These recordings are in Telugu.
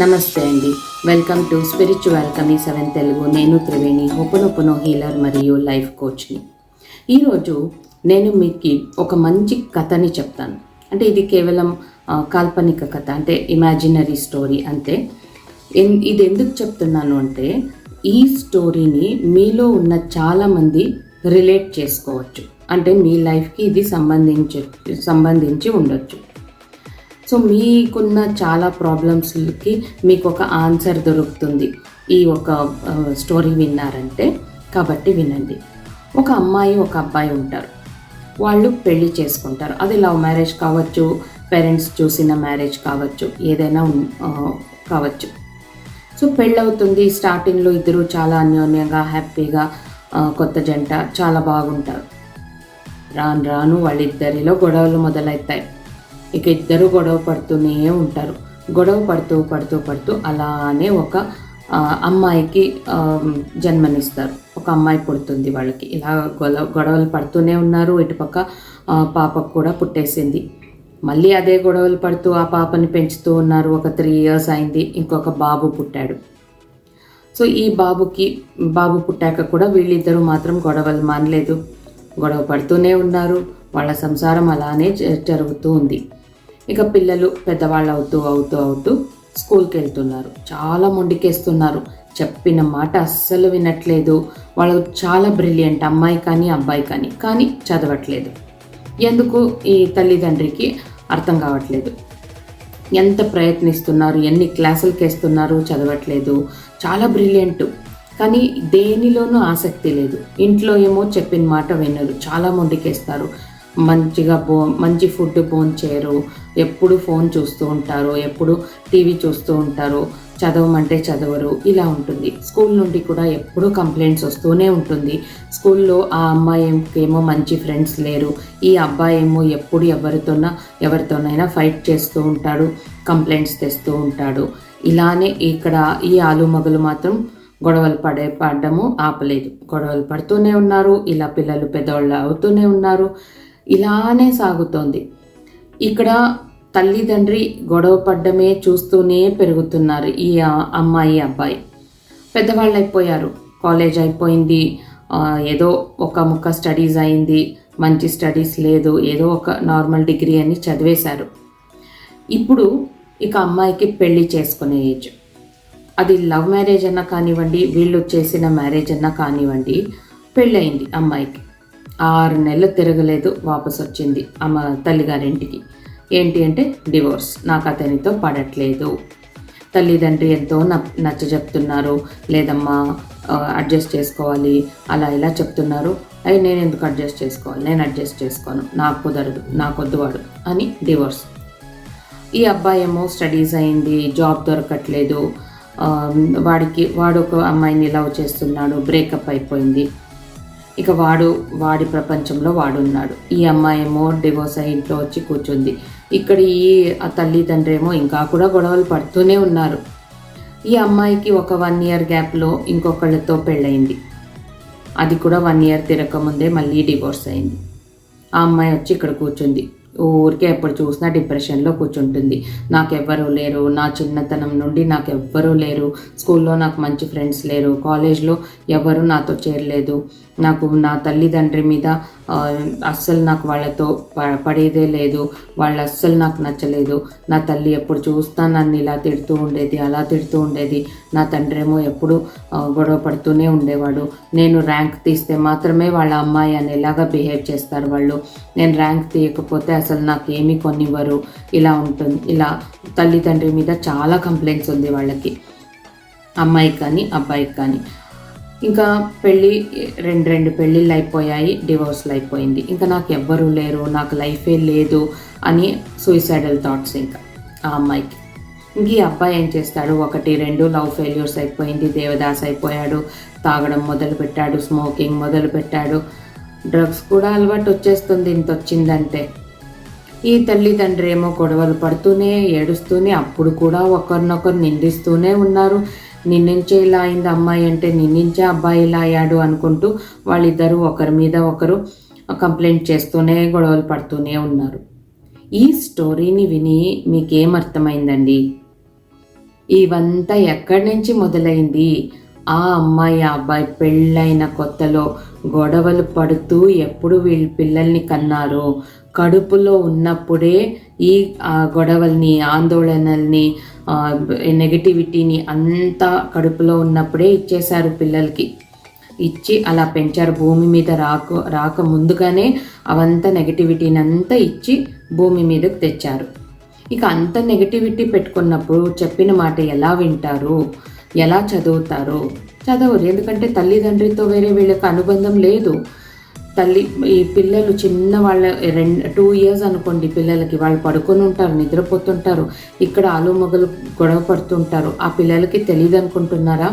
నమస్తే అండి. వెల్కమ్ టు స్పిరిచువల్ కమీ సెవెన్ తెలుగు నేను త్రివేణి. హోపనొపనో హీలర్ మరియు లైఫ్ కోచ్ని. ఈరోజు నేను మీకు ఒక మంచి కథని చెప్తాను. అంటే ఇది కేవలం కాల్పనిక కథ అంటే ఇమాజినరీ స్టోరీ అంతే. ఇది ఎందుకు చెప్తున్నాను అంటే ఈ స్టోరీని మీలో ఉన్న చాలామంది రిలేట్ చేసుకోవచ్చు. అంటే మీ లైఫ్కి ఇది సంబంధించి సంబంధించి ఉండొచ్చు. సో మీకున్న చాలా ప్రాబ్లమ్స్కి మీకు ఒక ఆన్సర్ దొరుకుతుంది. ఈ ఒక స్టోరీ విన్నారంటే కాబట్టి వినండి. ఒక అమ్మాయి ఒక అబ్బాయి ఉంటారు. వాళ్ళు పెళ్ళి చేసుకుంటారు. అది లవ్ మ్యారేజ్ కావచ్చు పేరెంట్స్ చూసిన మ్యారేజ్ కావచ్చు ఏదైనా కావచ్చు. సో పెళ్ళవుతుంది స్టార్టింగ్లో ఇద్దరు చాలా అన్యోన్యంగా హ్యాపీగా కొత్త జంట చాలా బాగుంటారు. రాను రాను వాళ్ళిద్దరిలో గొడవలు మొదలవుతాయి ఇక ఇద్దరు గొడవ పడుతూనే ఉంటారు. గొడవ పడుతూ పడుతూ పడుతూ అలానే ఒక అమ్మాయికి జన్మనిస్తారు. ఒక అమ్మాయి పుడుతుంది వాళ్ళకి. ఇలా గొడవ గొడవలు పడుతూనే ఉన్నారు. ఇటుపక్క పాపకు కూడా పుట్టేసింది. మళ్ళీ అదే గొడవలు పడుతూ ఆ పాపని పెంచుతూ ఉన్నారు. ఒక త్రీ ఇయర్స్ అయింది. ఇంకొక బాబు పుట్టాడు. సో ఈ బాబుకి బాబు పుట్టాక కూడా వీళ్ళిద్దరూ మాత్రం గొడవలు మానలేదు. గొడవ పడుతూనే ఉన్నారు. వాళ్ళ సంసారం అలానే జ- జరుగుతూ ఉంది. ఇక పిల్లలు పెద్దవాళ్ళు అవుతూ అవుతూ అవుతూ స్కూల్కి వెళ్తున్నారు. చాలా మొండికేస్తున్నారు. చెప్పిన మాట అస్సలు వినట్లేదు. వాళ్ళు చాలా బ్రిలియంట్ అమ్మాయి కానీ అబ్బాయి కానీ కానీ చదవట్లేదు. ఎందుకు ఈ తల్లిదండ్రికి అర్థం కావట్లేదు? ఎంత ప్రయత్నిస్తున్నారు? ఎన్ని క్లాసులకి వేస్తున్నారు చదవట్లేదు. చాలా బ్రిలియంట్ కానీ దేనిలోనూ ఆసక్తి లేదు. ఇంట్లో ఏమో చెప్పిన మాట వినరు. చాలా మొండికేస్తారు. మంచిగా బో మంచి ఫుడ్ బోన్ చేయరు. ఎప్పుడు ఫోన్ చూస్తూ ఉంటారు ఎప్పుడు టీవీ చూస్తూ ఉంటారు చదవమంటే చదవరు ఇలా ఉంటుంది. స్కూల్ నుండి కూడా ఎప్పుడూ కంప్లైంట్స్ వస్తూనే ఉంటుంది. స్కూల్లో ఆ అమ్మాయికేమో మంచి ఫ్రెండ్స్ లేరు ఈ అబ్బాయి ఏమో ఎప్పుడు ఎవరితోన ఎవరితోనైనా ఫైట్ చేస్తూ ఉంటాడు కంప్లైంట్స్ తెస్తూ ఉంటాడు. ఇలానే ఇక్కడ ఈ ఆలు మగలు మాత్రం గొడవలు పడే పడడము ఆపలేదు. గొడవలు పడుతూనే ఉన్నారు ఇలా పిల్లలు పెద్దవాళ్ళు అవుతూనే ఉన్నారు. ఇలానే సాగుతోంది. ఇక్కడ తల్లిదండ్రి గొడవ పడ్డమే చూస్తూనే పెరుగుతున్నారు ఈ అమ్మాయి అబ్బాయి. పెద్దవాళ్ళు అయిపోయారు. కాలేజ్ అయిపోయింది. ఏదో ఒక ముక్క స్టడీస్ అయింది. మంచి స్టడీస్ లేదు. ఏదో ఒక నార్మల్ డిగ్రీ అని చదివేశారు. ఇప్పుడు ఇక అమ్మాయికి పెళ్ళి చేసుకునే ఏజ్. అది లవ్ మ్యారేజ్ అన్నా కానివ్వండి వీళ్ళు చేసిన మ్యారేజ్ అన్నా కానివ్వండి పెళ్ళయింది అమ్మాయికి. ఆరు నెలలు తిరగలేదు వాపస్ వచ్చింది అమ్మ తల్లిగారింటికి. ఏంటి అంటే డివోర్స్. నాకు అతనితో పడట్లేదు. తల్లిదండ్రి ఎంతో నచ్చ చెప్తున్నారు. లేదమ్మా అడ్జస్ట్ చేసుకోవాలి. అలా ఇలా చెప్తున్నారు. అవి నేను ఎందుకు అడ్జస్ట్ చేసుకోవాలి? నేను అడ్జస్ట్ చేసుకోను. నాకు కుదరదు. నాకు వద్దువాడు అని డివోర్స్. ఈ అబ్బాయి ఏమో స్టడీస్ అయింది జాబ్ దొరకట్లేదు. వాడికి వాడు ఒక అమ్మాయిని లవ్ చేస్తున్నాడు. బ్రేకప్ అయిపోయింది. ఇక వాడు వాడి ప్రపంచంలో వాడున్నాడు. ఈ అమ్మాయి ఏమో డివోర్స్ అయ్యి ఇంట్లో వచ్చి కూర్చుంది. ఇక్కడ ఈ ఆ తల్లిదండ్రి ఏమో ఇంకా కూడా గొడవలు పడుతూనే ఉన్నారు. ఈ అమ్మాయికి ఒక వన్ ఇయర్ గ్యాప్లో ఇంకొకళ్ళతో పెళ్ళయింది. అది కూడా వన్ ఇయర్ తిరగకముందే మళ్ళీ డివోర్స్ అయింది. ఆ అమ్మాయి వచ్చి ఇక్కడ కూర్చుంది. ఊరికే ఎప్పుడు చూసినా డిప్రెషన్లో కూర్చుంటుంది. నాకెవ్వరూ లేరు. నా చిన్నతనం నుండి నాకు ఎవ్వరూ లేరు. స్కూల్లో నాకు మంచి ఫ్రెండ్స్ లేరు. కాలేజ్లో ఎవరు నాతో చేరలేదు. నాకు నా తల్లిదండ్రి మీద అస్సలు నాకు వాళ్ళతో పడేదే లేదు. వాళ్ళు అస్సలు నాకు నచ్చలేదు. నా తల్లి ఎప్పుడు చూస్తా నన్ను ఇలా తిడుతూ ఉండేది అలా తిడుతూ ఉండేది. నా తండ్రి ఏమో ఎప్పుడు గొడవ పడుతూనే ఉండేవాడు. నేను ర్యాంక్ తీస్తే మాత్రమే వాళ్ళ అమ్మాయి అనేలాగా బిహేవ్ చేస్తారు వాళ్ళు. నేను ర్యాంక్ తీయకపోతే అసలు నాకు ఏమీ కొనివ్వరు. ఇలా ఉంటుంది ఇలా తల్లిదండ్రి మీద చాలా కంప్లైంట్స్ ఉంది వాళ్ళకి. అమ్మాయికి కానీ అబ్బాయికి కానీ. ఇంకా పెళ్ళి రెండు రెండు పెళ్ళిళ్ళు అయిపోయాయి డివోర్స్లు అయిపోయింది. ఇంకా నాకు ఎవ్వరూ లేరు నాకు లైఫే లేదు అని సూసైడల్ థాట్స్ ఇంకా ఆ అమ్మాయికి. ఇంక ఈ అబ్బాయి ఏం చేస్తాడు? ఒకటి రెండు లవ్ ఫెయిల్యూర్స్ అయిపోయింది దేవదాస్ అయిపోయాడు తాగడం మొదలు పెట్టాడు స్మోకింగ్ మొదలుపెట్టాడు డ్రగ్స్ కూడా అలవాటు వచ్చేస్తుంది ఇంత వచ్చిందంటే. ఈ తల్లిదండ్రి ఏమో గొడవలు పడుతూనే ఏడుస్తూనే అప్పుడు కూడా ఒకరినొకరు నిందిస్తూనే ఉన్నారు. నిన్నుంచే ఇలా అయింది అమ్మాయి అంటే నిన్నుంచే అబ్బాయి ఇలా అయ్యాడు అనుకుంటూ వాళ్ళిద్దరూ ఒకరి మీద ఒకరు కంప్లైంట్ చేస్తూనే గొడవలు పడుతూనే ఉన్నారు. ఈ స్టోరీని విని మీకేం అర్థమైందండి? ఇవంతా ఎక్కడి నుంచి మొదలైంది? ఆ అమ్మాయి ఆ అబ్బాయి పెళ్ళైన కొత్తలో గొడవలు పడుతూ ఎప్పుడు వీళ్ళ పిల్లల్ని కన్నారో? కడుపులో ఉన్నప్పుడే ఈ ఆ, గొడవల్ని ఆందోళనల్ని నెగటివిటీని అంతా కడుపులో ఉన్నప్పుడే ఇచ్చేశారు పిల్లలకి. ఇచ్చి అలా పెంచారు. భూమి మీద రాక రాక ముందుగానే అవంతా నెగటివిటీని అంతా ఇచ్చి భూమి మీదకి తెచ్చారు. ఇక అంత నెగటివిటీ పెట్టుకున్నప్పుడు చెప్పిన మాట ఎలా వింటారు? ఎలా చదువుతారు? చదవరు. ఎందుకంటే తల్లిదండ్రితో వేరే వీళ్ళకి అనుబంధం లేదు. తల్లి ఈ పిల్లలు చిన్న వాళ్ళ రెండు టూ ఇయర్స్ అనుకోండి పిల్లలకి. వాళ్ళు పడుకొని ఉంటారు నిద్రపోతుంటారు. ఇక్కడ ఆలు మొగలు గొడవ పడుతుంటారు. ఆ పిల్లలకి తెలియదు అనుకుంటున్నారా?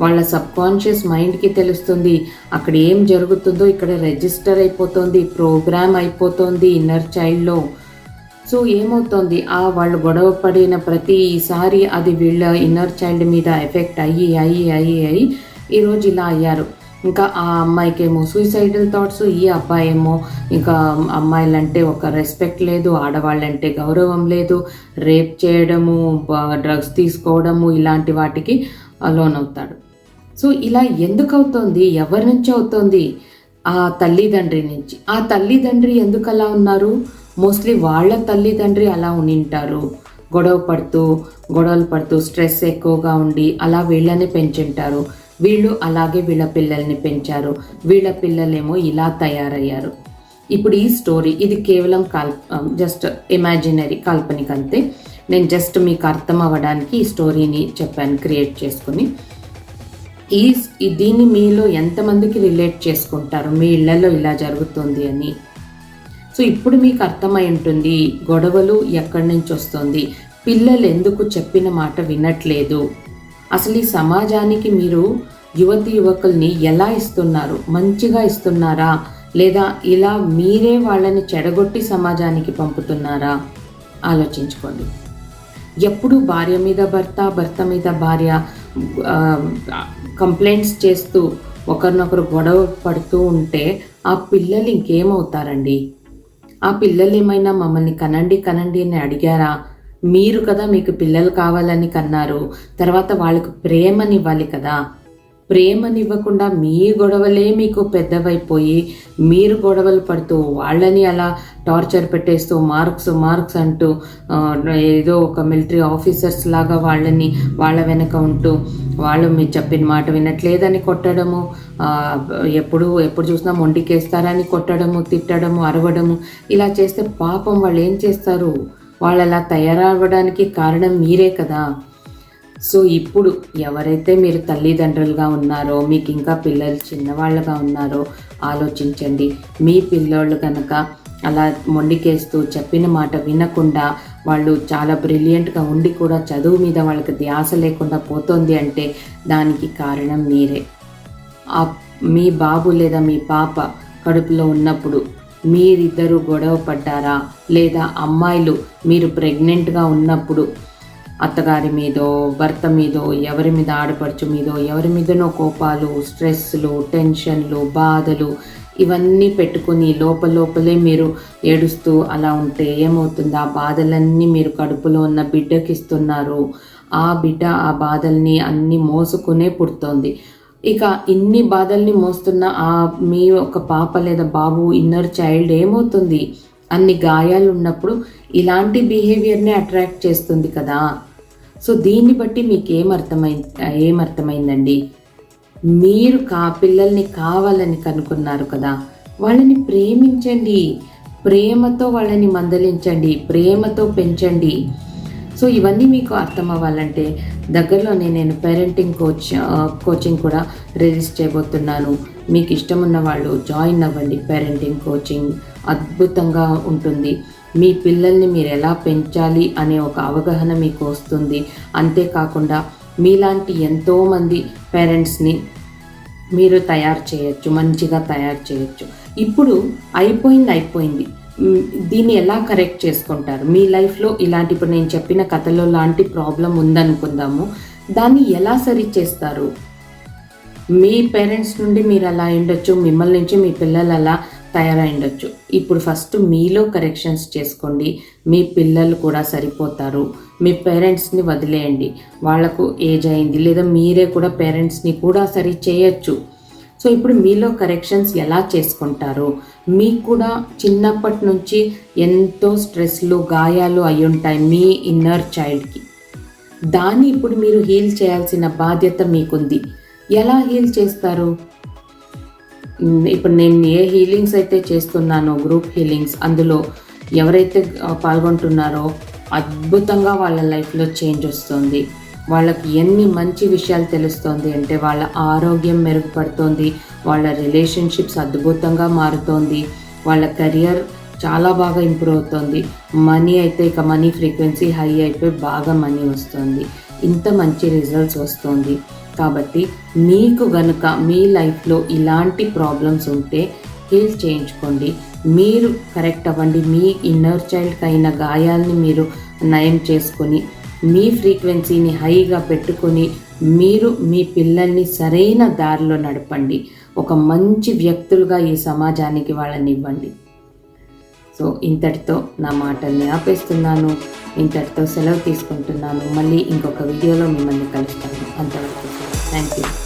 వాళ్ళ సబ్ కాన్షియస్ మైండ్కి తెలుస్తుంది. అక్కడ ఏం జరుగుతుందో ఇక్కడ రిజిస్టర్ అయిపోతుంది ప్రోగ్రామ్ అయిపోతుంది ఇన్నర్ చైల్డ్లో. సో ఏమవుతోంది? ఆ వాళ్ళు గొడవ పడిన ప్రతిసారి అది వీళ్ళ ఇన్నర్ చైల్డ్ మీద ఎఫెక్ట్ అయ్యి అయ్యి అయ్యి అయ్యి ఈరోజు ఇలా అయ్యారు. ఇంకా ఆ అమ్మాయికేమో సూసైడల్ థాట్స్ ఈ అబ్బాయి ఏమో ఇంకా అమ్మాయిలంటే ఒక రెస్పెక్ట్ లేదు ఆడవాళ్ళంటే గౌరవం లేదు రేప్ చేయడము డ్రగ్స్ తీసుకోవడము ఇలాంటి వాటికి లోన్ అవుతాడు సో ఇలా ఎందుకు అవుతోంది ఎవరి నుంచి అవుతోంది? ఆ తల్లిదండ్రి నుంచి. ఆ తల్లిదండ్రి ఎందుకు అలా ఉన్నారు? మోస్ట్లీ వాళ్ళ తల్లిదండ్రి అలా ఉనింటారు. గొడవ పడుతూ గొడవలు పడుతూ స్ట్రెస్ ఎక్కువగా ఉండి అలా వీళ్ళని పెంచుంటారు. వీళ్ళు అలాగే వీళ్ళ పిల్లల్ని పెంచారు. వీళ్ళ పిల్లలేమో ఇలా తయారయ్యారు. ఇప్పుడు ఈ స్టోరీ ఇది కేవలం కాల్ జస్ట్ ఇమాజినరీ కాల్పనిక అంతే నేను జస్ట్ మీకు అర్థం అవ్వడానికి ఈ స్టోరీని చెప్పాను క్రియేట్ చేసుకుని. ఈ ఈ దీన్ని మీలో ఎంతమందికి రిలేట్ చేసుకుంటారు? మీ ఇళ్ళలో ఇలా జరుగుతుంది అని. సో ఇప్పుడు మీకు అర్థమై ఉంటుంది గొడవలు ఎక్కడి నుంచి వస్తుంది? పిల్లలు ఎందుకు చెప్పిన మాట వినట్లేదు? అసలు ఈ సమాజానికి మీరు యువతి యువకుల్ని ఎలా ఇస్తున్నారు? మంచిగా ఇస్తున్నారా? లేదా ఇలా మీరే వాళ్ళని చెడగొట్టి సమాజానికి పంపుతున్నారా? ఆలోచించుకోండి. ఎప్పుడు భార్య మీద భర్త భర్త మీద భార్య కంప్లైంట్స్ చేస్తూ ఒకరినొకరు గొడవ పడుతూ ఉంటే ఆ పిల్లలు ఇంకేమవుతారండి? ఆ పిల్లలు ఏమైనా మమ్మల్ని కనండి కనండి అని అడిగారా? మీరు కదా మీకు పిల్లలు కావాలని కన్నారు. తర్వాత వాళ్ళకు ప్రేమనివ్వాలి కదా? ప్రేమనివ్వకుండా మీ గొడవలే మీకు పెద్దవైపోయి మీరు గొడవలు పడుతూ వాళ్ళని అలా టార్చర్ పెట్టేస్తూ మార్క్స్ మార్క్స్ అంటూ ఏదో ఒక మిలిటరీ ఆఫీసర్స్ లాగా వాళ్ళని వాళ్ళ వెనక ఉంటూ వాళ్ళు మీరు చెప్పిన మాట వినట్లేదని కొట్టడము ఎప్పుడు ఎప్పుడు చూసినా మొండికేస్తారని కొట్టడము తిట్టడము అరవడము ఇలా చేస్తే పాపం వాళ్ళు ఏం చేస్తారు? వాళ్ళు అలా తయారవ్వడానికి కారణం మీరే కదా. సో ఇప్పుడు ఎవరైతే మీరు తల్లిదండ్రులుగా ఉన్నారో మీకు ఇంకా పిల్లలు చిన్నవాళ్ళగా ఉన్నారో ఆలోచించండి. మీ పిల్లోళ్ళు కనుక అలా మొండికేస్తూ చెప్పిన మాట వినకుండా వాళ్ళు చాలా బ్రిలియంట్గా ఉండి కూడా చదువు మీద వాళ్ళకి ధ్యాస లేకుండా పోతుంది అంటే దానికి కారణం మీరే. ఆ మీ బాబు లేదా మీ పాప కడుపులో ఉన్నప్పుడు మీరిద్దరూ గొడవ పడ్డారా లేదా అమ్మాయిలు మీరు ప్రెగ్నెంట్గా ఉన్నప్పుడు అత్తగారి మీదో భర్త మీదో ఎవరి మీద ఆడపడుచు మీదో ఎవరి మీదనో కోపాలు స్ట్రెస్లు టెన్షన్లు బాధలు ఇవన్నీ పెట్టుకుని లోపల లోపలే మీరు ఏడుస్తూ అలా ఉంటే ఏమవుతుంది? ఆ బాధలన్నీ మీరు కడుపులో ఉన్న బిడ్డకి ఇస్తున్నారు ఆ బిడ్డ ఆ బాధల్ని అన్ని మోసుకునే పుడుతోంది. ఇక ఇన్ని బాధల్ని మోస్తున్న ఆ మీ ఒక పాప లేదా బాబు ఇన్నర్ చైల్డ్ ఏమవుతుంది? అన్ని గాయాలు ఉన్నప్పుడు ఇలాంటి బిహేవియర్ని అట్రాక్ట్ చేస్తుంది కదా. సో దీన్ని బట్టి మీకు ఏమర్థమై ఏమర్థమైందండి మీరు కా పిల్లల్ని కావాలని కనుక్కున్నారు కదా. వాళ్ళని ప్రేమించండి. ప్రేమతో వాళ్ళని మందలించండి. ప్రేమతో పెంచండి. సో ఇవన్నీ మీకు అర్థం అవ్వాలంటే దగ్గరలోనే నేను పేరెంటింగ్ కోచ్ కోచింగ్ కూడా రిలీజ్ చేయబోతున్నాను. మీకు ఇష్టం ఉన్న వాళ్ళు జాయిన్ అవ్వండి పేరెంటింగ్ కోచింగ్ అద్భుతంగా ఉంటుంది. మీ పిల్లల్ని మీరు ఎలా పెంచాలి అనే ఒక అవగాహన మీకు వస్తుంది. అంతేకాకుండా మీలాంటి ఎంతోమంది పేరెంట్స్ని మీరు తయారు చేయొచ్చు మంచిగా తయారు చేయొచ్చు. ఇప్పుడు అయిపోయింది అయిపోయింది. దీన్ని ఎలా కరెక్ట్ చేసుకుంటారు? మీ లైఫ్లో ఇలాంటి ఇప్పుడు నేను చెప్పిన కథలో లాంటి ప్రాబ్లం ఉందనుకుందాము. దాన్ని ఎలా సరి చేస్తారు? మీ పేరెంట్స్ నుండి మీరు అలా ఉండొచ్చు మిమ్మల్ని నుంచి మీ పిల్లలు అలా తయారై ఉండొచ్చు ఇప్పుడు ఫస్ట్ మీలో కరెక్షన్స్ చేసుకోండి. మీ పిల్లలు కూడా సరిపోతారు. మీ పేరెంట్స్ని వదిలేయండి. వాళ్ళకు ఏజ్ అయింది లేదా మీరే కూడా పేరెంట్స్ని కూడా సరి చేయొచ్చు. సో ఇప్పుడు మీలో కరెక్షన్స్ ఎలా చేసుకుంటారు? మీకు కూడా చిన్నప్పటి నుంచి ఎంతో స్ట్రెస్లు గాయాలు అయి ఉంటాయి మీ ఇన్నర్ చైల్డ్కి. దాన్ని ఇప్పుడు మీరు హీల్ చేయాల్సిన బాధ్యత మీకుంది. ఎలా హీల్ చేస్తారు? ఇప్పుడు నేను ఏ హీలింగ్స్ అయితే చేస్తున్నానో గ్రూప్ హీలింగ్స్ అందులో ఎవరైతే పాల్గొంటున్నారో అద్భుతంగా వాళ్ళ లైఫ్లో చేంజ్ వస్తుంది. వాళ్ళకి ఎన్ని మంచి విషయాలు తెలుస్తుంది అంటే వాళ్ళ ఆరోగ్యం మెరుగుపడుతోంది వాళ్ళ రిలేషన్షిప్స్ అద్భుతంగా మారుతోంది వాళ్ళ కెరియర్ చాలా బాగా ఇంప్రూవ్ అవుతుంది. మనీ అయితే ఇక మనీ ఫ్రీక్వెన్సీ హై అయిపోయి బాగా మనీ వస్తుంది. ఇంత మంచి రిజల్ట్స్ వస్తుంది. కాబట్టి మీకు గనుక మీ లైఫ్లో ఇలాంటి ప్రాబ్లమ్స్ ఉంటే హీల్ చేయించుకోండి. మీరు కరెక్ట్ అవ్వండి. మీ ఇన్నర్ చైల్డ్కి అయిన గాయాల్ని మీరు నయం చేసుకొని మీ ఫ్రీక్వెన్సీని హైగా పెట్టుకొని మీరు మీ పిల్లల్ని సరైన దారిలో నడపండి. ఒక మంచి వ్యక్తులుగా ఈ సమాజానికి వాళ్ళని ఇవ్వండి సో ఇంతటితో నా మాటల్ని ఆపేస్తున్నాను. ఇంతటితో సెలవు తీసుకుంటున్నాను. మళ్ళీ ఇంకొక వీడియోలో మిమ్మల్ని కలుస్తాను. అంతవరకు Thank you.